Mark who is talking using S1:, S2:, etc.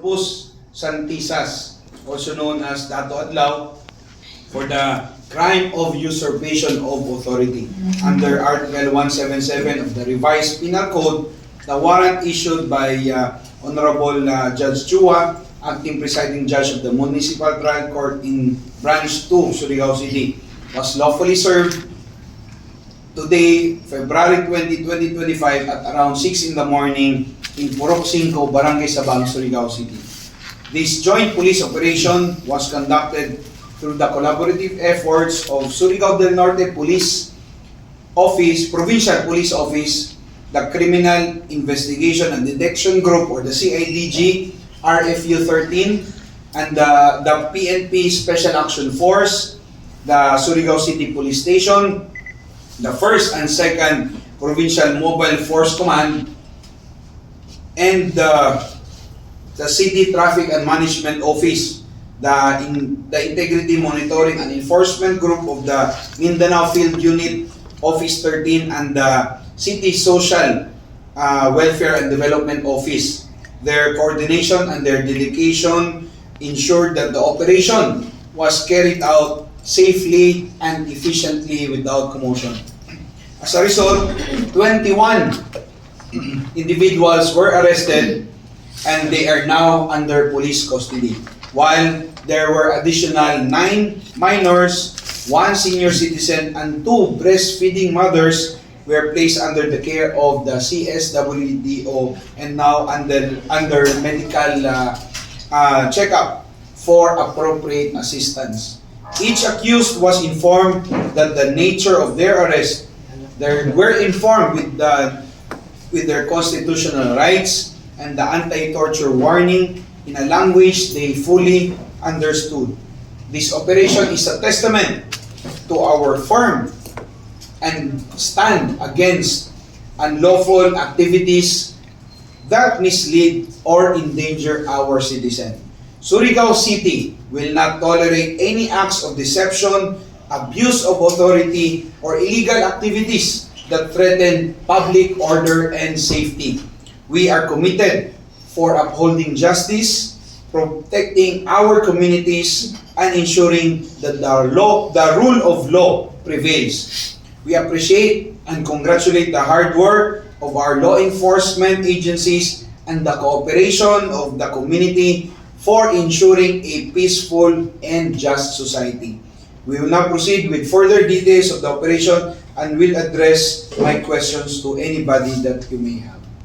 S1: Pus Santisas, also known as Dato Adlaw, for the crime of usurpation of authority. Under Article 177 of the revised Penal Code, the warrant issued by uh, Honorable uh, Judge Chua, acting presiding judge of the Municipal Trial Court in Branch 2, Surigao City, was lawfully served today, February 20, 2025 at around 6 in the morning in Purok 5, Barangay Sabang, Surigao City. This joint police operation was conducted through the collaborative efforts of Surigao del Norte Police Office, Provincial Police Office, the Criminal Investigation and Detection Group or the CIDG, RFU 13, and the, the PNP Special Action Force, the Surigao City Police Station, the first and second Provincial Mobile Force Command, and the, the City Traffic and Management Office, the, in, the Integrity Monitoring and Enforcement Group of the Mindanao Field Unit, Office 13, and the City Social uh, Welfare and Development Office. Their coordination and their dedication ensured that the operation was carried out safely and efficiently without commotion. As a result, 21 individuals were arrested and they are now under police custody. While there were additional 9 minors, 1 senior citizen, and 2 breastfeeding mothers were placed under the care of the CSWDO and now under, under medical uh, uh, checkup for appropriate assistance. Each accused was informed that the nature of their arrest, they were informed with the with their constitutional rights and the anti-torture warning in a language they fully understood. This operation is a testament to our firm and stand against unlawful activities that mislead or endanger our citizen. Surigao City will not tolerate any acts of deception, abuse of authority, or illegal activities that threaten public order and safety. We are committed for upholding justice, protecting our communities, and ensuring that the law, the rule of law prevails. We appreciate and congratulate the hard work of our law enforcement agencies and the cooperation of the community for ensuring a peaceful and just society. We will now proceed with further details of the operation and will address my questions to anybody that you may have.